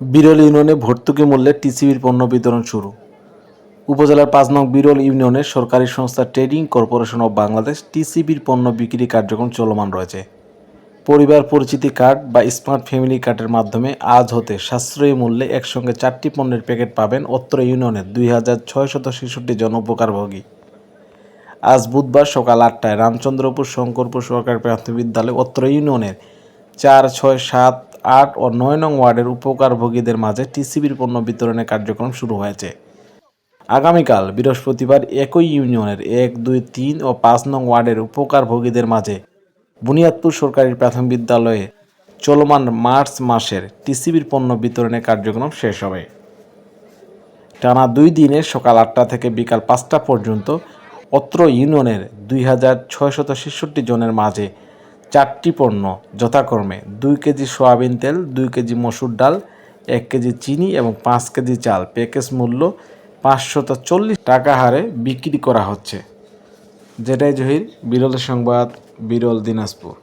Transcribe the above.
বিরল ইউনিয়নে ভর্তুকি মূল্যে টিসিবির পণ্য বিতরণ শুরু। উপজেলার পাঁচ নং বিরল ইউনিয়নের সরকারি সংস্থা ট্রেডিং কর্পোরেশন অব বাংলাদেশ টিসিবির পণ্য বিক্রি কার্যক্রম চলমান রয়েছে। পরিবার পরিচিতি কার্ড বা স্মার্ট ফ্যামিলি কার্ডের মাধ্যমে আজ হতে সাশ্রয়ী মূল্যে একসঙ্গে চারটি পণ্যের প্যাকেট পাবেন অত্র ইউনিয়নের দুই হাজার ছয়শত ছেষট্টি জন উপকারভোগী। আজ বুধবার সকাল আটটায় রামচন্দ্রপুর শঙ্করপুর সরকারি প্রাথমিক বিদ্যালয় অত্র ইউনিয়নের চার ছয় সাত আট ও নয় নং ওয়ার্ডের উপকারভোগীদের মাঝে টিসিবির পণ্য বিতরণের কার্যক্রম শুরু হয়েছে। আগামীকাল বৃহস্পতিবার একই ইউনিয়নের এক, দুই, তিন ও পাঁচ নং ওয়ার্ডের উপকারভোগীদের মাঝে বুনিয়াদপুর সরকারি প্রাথমিক বিদ্যালয়ে চলমান মার্চ মাসের টিসিবির পণ্য বিতরণের কার্যক্রম শেষ হবে। টানা দুই দিনে সকাল আটটা থেকে বিকাল পাঁচটা পর্যন্ত অত্র ইউনিয়নের দুই হাজার ছয়শত ছেষট্টি জনের মাঝে চারটি পণ্য যথাক্রমে দুই কেজি সয়াবিন তেল, দুই কেজি মসুর ডাল, এক কেজি চিনি এবং পাঁচ কেজি চাল। প্যাকেজ মূল্য পাঁচশত চল্লিশ টাকা হারে বিক্রি করা হচ্ছে। যেটাই জহির, বিরল সংবাদ, বিরল দিনাজপুর।